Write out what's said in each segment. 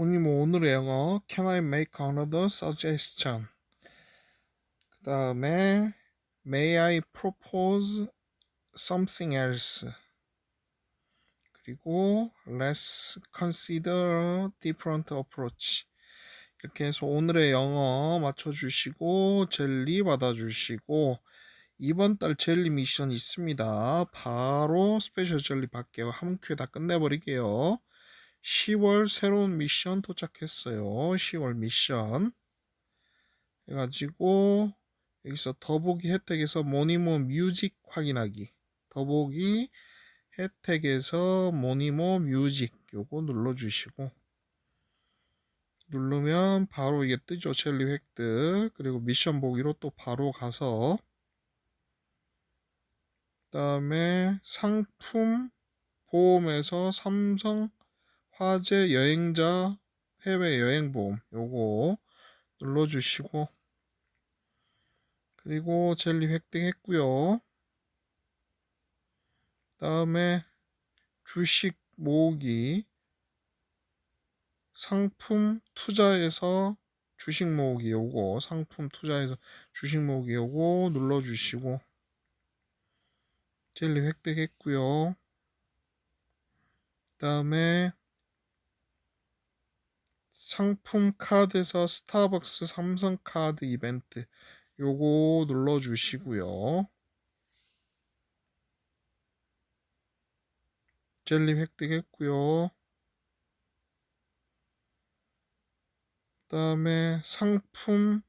본님 오늘의 영어 Can I make another suggestion? 그 다음에 May I propose something else? 그리고 Let's consider different approach. 이렇게 해서 오늘의 영어 맞춰주시고 젤리 받아주시고 이번 달 젤리 미션 있습니다. 바로 스페셜 젤리 받게요. 한 큐에 다 끝내버리게요. 10월 새로운 미션 도착했어요. 10월 미션. 해가지고 여기서 더보기 혜택에서 모니모 뮤직 확인하기. 더보기 혜택에서 모니모 뮤직 요거 눌러주시고 누르면 바로 이게 뜨죠. 젤리 획득. 그리고 미션 보기로 또 바로 가서 그 다음에 상품 보험에서 삼성 화재 여행자 해외 여행 보험 요거 눌러주시고 그리고 젤리 획득했고요. 그다음에 주식 모으기 상품 투자에서 주식 모으기 요거 상품 투자에서 주식 모으기 요거 눌러주시고 젤리 획득했고요. 그다음에 상품 카드에서 스타벅스 삼성 카드 이벤트 요거 눌러 주시고요. 젤리 획득했고요. 그다음에 상품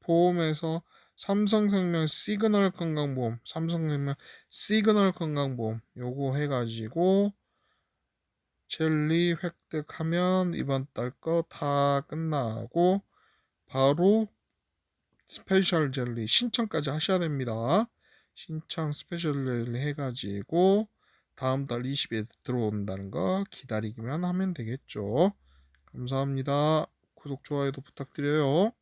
보험에서 삼성생명 시그널 건강보험, 삼성생명 시그널 건강보험 요거 해가지고 젤리 획득하면 이번 달 거 다 끝나고 바로 스페셜 젤리 신청까지 하셔야 됩니다. 신청 스페셜 젤리 해가지고 다음 달 20일에 들어온다는 거 기다리기만 하면 되겠죠. 감사합니다. 구독, 좋아요도 부탁드려요.